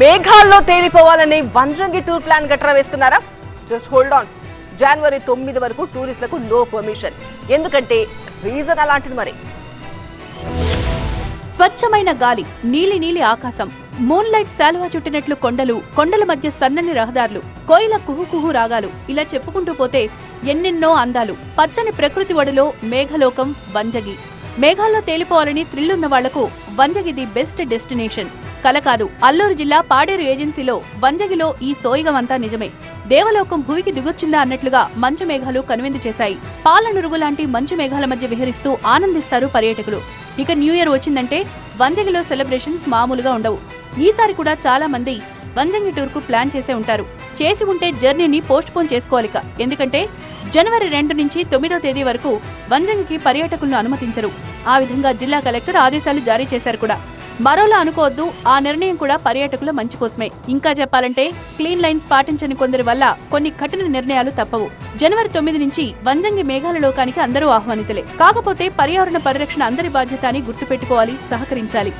మేఘాల్లో తేలిపోవాలని Vanjangi tour plan గట్రా వేస్తున్నారా? Just hold on. జనవరి తొమ్మిది వరకు టూరిస్టులకు నో పర్మిషన్. ఎందుకంటే రీజన్ అలాంటిది మరి. స్వచ్ఛమైన గాలి నీలి నీలి ఆకాశం మూన్ లైట్ శాలువా చుట్టినట్లు కొండలు కొండల మధ్య సన్నని రహదారులు కోయిల కుహు కుహు రాగాలు ఇలా చెప్పుకుంటూ పోతే ఎన్నెన్నో అందాలు. పచ్చని ప్రకృతి ఒడిలో మేఘలోకం వంజగి. మేఘాల్లో తేలిపోవాలని థ్రిల్లున్న వాళ్ళకు వంజగిది బెస్ట్ డెస్టినేషన్. కల కాదు అల్లూరు జిల్లా పాడేరు ఏజెన్సీలో వంజగిలో ఈ సోయిగమంతా నిజమే. దేవలోకం భూమికి దిగొచ్చిందా అన్నట్లుగా మంచు మేఘాలు కనువిందు చేశాయి. పాలనురుగు లాంటి మంచు మేఘాల మధ్య విహరిస్తూ ఆనందిస్తారు పర్యాటకులు. ఇక న్యూ ఇయర్ వచ్చిందంటే వంజగిలో సెలబ్రేషన్స్ మామూలుగా ఉండవు. ఈసారి కూడా చాలా మంది వంజంగి టూర్కు ప్లాన్ చేసే ఉంటారు. చేసి ఉంటే జర్నీని పోస్ట్ పోన్ చేసుకోవాలిక. ఎందుకంటే జనవరి రెండు నుంచి తొమ్మిదో తేదీ వరకు వంజంగికి పర్యాటకులను అనుమతించరు. ఆ విధంగా జిల్లా కలెక్టర్ ఆదేశాలు జారీ చేశారు కూడా. మరోలా అనుకోవద్దు ఆ నిర్ణయం కూడా పర్యాటకుల మంచి కోసమే. ఇంకా చెప్పాలంటే క్లీన్ లైన్స్ పాటించని కొందరి వల్ల కొన్ని కఠిన నిర్ణయాలు తప్పవు. జనవరి తొమ్మిది నుంచి వంజంగి మేఘాల లోకానికి అందరూ ఆహ్వానితులే. కాకపోతే పర్యావరణ పరిరక్షణ అందరి బాధ్యత అని గుర్తుపెట్టుకోవాలి సహకరించాలి.